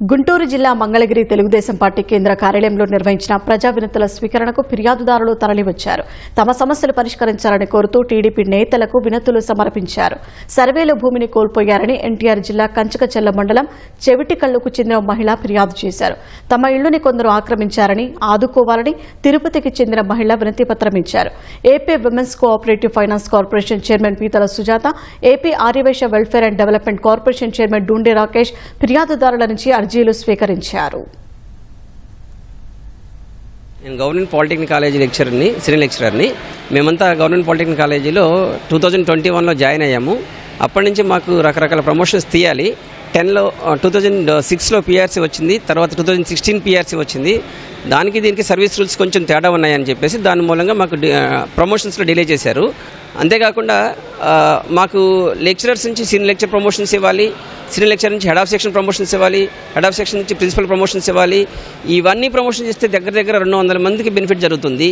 గుంటూరు జిల్లా మంగళగిరి తెలుగుదేశం పార్టీ కేంద్ర కార్యాలయంలో నిర్వహించిన ప్రజా వినతుల స్వీకరణకు ఫిర్యాదుదారులు తరలివచ్చారు. తమ సమస్యలు పరిష్కరించాలని కోరుతూ టీడీపీ నేతలకు వినతులు సమర్పించారు. సర్వేలో భూమిని కోల్పోయారని ఎన్టీఆర్ జిల్లా కంచకచెల్ల మండలం చెవిటికల్లుకు చెందిన మహిళ ఫిర్యాదు చేశారు. తమ ఇళ్ళుని కొందరు ఆక్రమించారని ఆదుకోవాలని తిరుపతికి చెందిన మహిళ వినతిపత్రం ఇచ్చారు. AP women's cooperative finance corporation chairman Peethala Sujatha AP Arya Vysya welfare and development corporation chairman Dunde Rakesh ఫిర్యాదుదారుల నుంచి అర్జీలు స్వీకరించారు. నేను గవర్నమెంట్ పాలిటెక్నిక్ కాలేజీ లెక్చరర్ని సీనియర్ లెక్చరర్ని మేమంతా గవర్నమెంట్ పాలిటెక్నిక్ కాలేజీలో టూ థౌజండ్ ట్వంటీ వన్లో జాయిన్ అయ్యాము. అప్పటి నుంచి మాకు రకరకాల ప్రమోషన్స్ తీయాలి. టెన్లో టూ థౌజండ్ సిక్స్లో పిఆర్సీ వచ్చింది తర్వాత టూ థౌజండ్ సిక్స్టీన్ పిఆర్సీ వచ్చింది. దానికి దీనికి సర్వీస్ రూల్స్ కొంచెం తేడా ఉన్నాయని చెప్పేసి దాని మూలంగా మాకు ప్రమోషన్స్లో డిలే చేశారు. అంతేకాకుండా మాకు లెక్చరర్స్ నుంచి సీనియర్ లెక్చర్ ప్రమోషన్స్ ఇవ్వాలి సీనియర్ లెక్చర్ నుంచి హెడ్ ఆఫ్ సెక్షన్ ప్రమోషన్స్ ఇవ్వాలి హెడ్ ఆఫ్ సెక్షన్ నుంచి ప్రిన్సిపల్ ప్రమోషన్స్ ఇవ్వాలి. ఇవన్నీ ప్రమోషన్ చేస్తే దగ్గర దగ్గర రెండు వందల మందికి బెనిఫిట్ జరుగుతుంది.